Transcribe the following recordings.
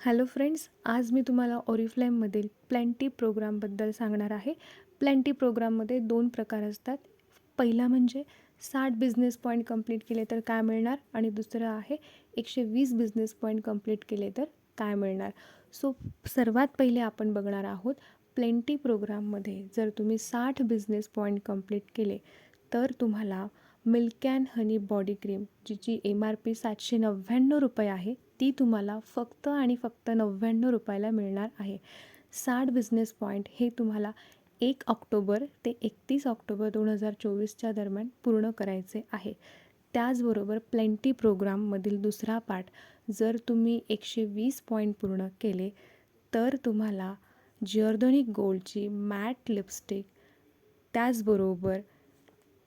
Hello friends आज मी तुम्हाला ओरिफ्लेममधील plenty प्रोग्रामबद्दल सांगणार आहे. प्लॅन्टी प्रोग्राममध्ये दोन प्रकार असतात. पहिला म्हणजे साठ बिझनेस पॉईंट कंप्लीट केले तर काय मिळणार? आणि दुसरं आहे एकशे वीस बिझनेस पॉईंट कंप्लीट केले तर काय मिळणार? सो सर्वात पहिले आपण बघणार आहोत प्लेंटी प्रोग्राममध्ये जर तुम्ही साठ बिझनेस पॉईंट कंप्लीट केले तर तुम्हाला milk and honey body cream जिची एम आर पी सातशे नव्याण्णव रुपये आहे ती तुम्हाला फक्त आणि फक्त नव्याण्णव रुपयाला मिळणार आहे. साठ बिझनेस पॉईंट हे तुम्हाला एक ऑक्टोबर ते एकतीस ऑक्टोबर दोन हजार चोवीसच्या दरम्यान पूर्ण करायचे आहे. त्याचबरोबर प्लेंटी प्रोग्राममधील दुसरा पार्ट जर तुम्ही एकशे वीस पॉईंट पूर्ण केले तर तुम्हाला जिअर्दोनिक गोल्डची मॅट लिपस्टिक त्याचबरोबर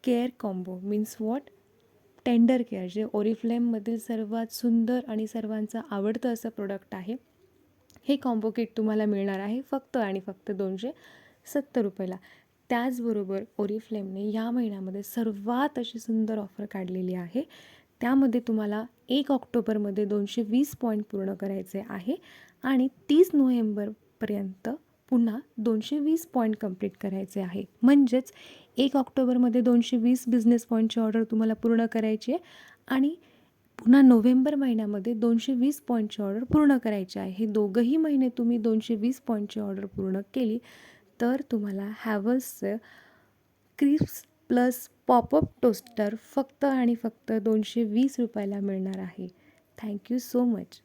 care combo means what tender care जे ओरिफ्लेममधील सर्वात सुंदर आणि सर्वांचं आवडतं असं प्रोडक्ट आहे हे कॉम्बो किट तुम्हाला मिळणार आहे फक्त आणि फक्त दोनशे सत्तर रुपयाला. त्याचबरोबर ओरिफ्लेमने या महिन्यामध्ये सर्वात अशी सुंदर ऑफर काढलेली आहे. त्यामध्ये तुम्हाला एक ऑक्टोबरमध्ये दोनशे वीस पॉईंट पूर्ण करायचे आहे आणि तीस नोव्हेंबरपर्यंत पुन्हा दोनशे वीस पॉईंट कंप्लीट करायचे आहे. म्हणजेच एक ऑक्टोबरमध्ये दोनशे वीस बिझनेस पॉईंटची ऑर्डर तुम्हाला पूर्ण करायची आहे. आणि पुन्हा नोव्हेंबर महिन्यामध्ये दोनशे वीस पॉईंटची ऑर्डर पूर्ण करायची आहे. हे दोघंही महिने तुम्ही दोनशे वीस पॉईंटची ऑर्डर पूर्ण केली तर तुम्हाला हॅवल्सचं crisp plus pop up toaster फक्त आणि फक्त दोनशे वीस रुपयाला मिळणार आहे. Thank you so much